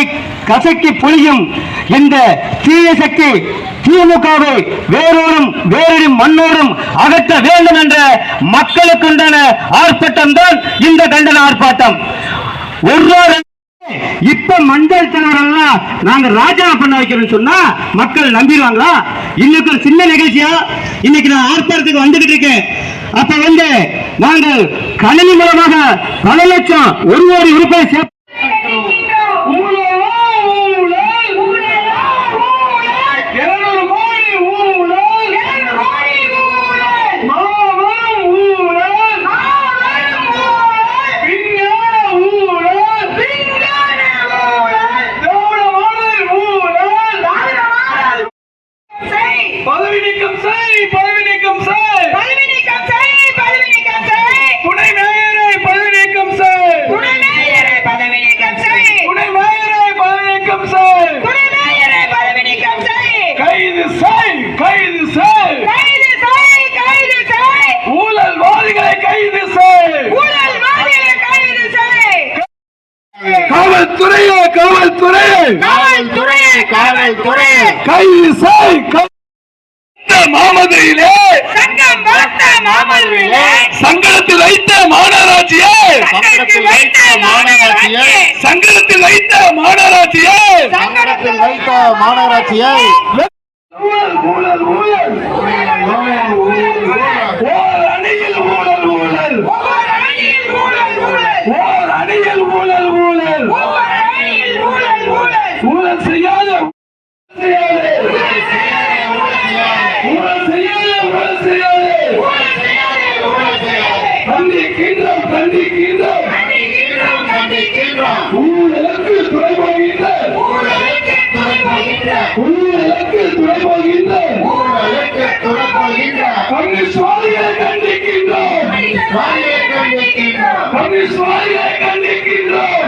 மக்களை கசக்கி பொழியும் இந்த தீய சக்தி திமுகவை வேரோரும் வேறொரு மன்னோரும் அகற்ற வேண்டும் என்ற மக்களுக்குண்டான ஆர்ப்பாட்டம் தான் இந்த கண்டன ஆர்ப்பாட்டம். ஒரு இப்ப மஞ்சள் தலைவரெல்லாம் நாங்க ராஜினாமா பண்ண வைக்கிறோம் சொன்னா மக்கள் நம்பிடுவாங்களா? இன்னைக்கு ஒரு சின்ன நிகழ்ச்சியா? இன்னைக்கு நான் ஆர்ப்பாட்டத்துக்கு வந்துகிட்டு இருக்கேன். அப்ப வந்து நாங்கள் கணினி மூலமாக பல லட்சம் ஒரு ஒரு ரூபாய் காவல்துறையே கைது செய் கை- இந்த மாமதுரையிலே சங்கம் வளர்த்த சங்கடத்தில் வைத்த மாநகராட்சியே! சங்கடத்தில் வைத்த மாநகராட்சியை. சங்கடத்தில் வைத்த மாநகராட்சியே! சங்கடத்தில் வைத்த மாநகராட்சியை. ஊழல் ஊழல் ஊழல். ஓர் அணியில் ஊழல் ஊழல். ஓர் அணியில் ஊழல் ஊழல் ஊழல் செய்யாத ஊழல் செய்யாதே ஊழல் செய்யாதே ஊழல் செய்யாதே கண்டிக்கின்றோம். கண்டிக்கின்றோம் ஊழலுக்கு துணை போகின்ற ஊழலுக்கு துணை போகின்ற கம்யூனிஸ்ட்வாதிகளை கண்டிக்கின்றோம் கண்டிக்கின்றோம்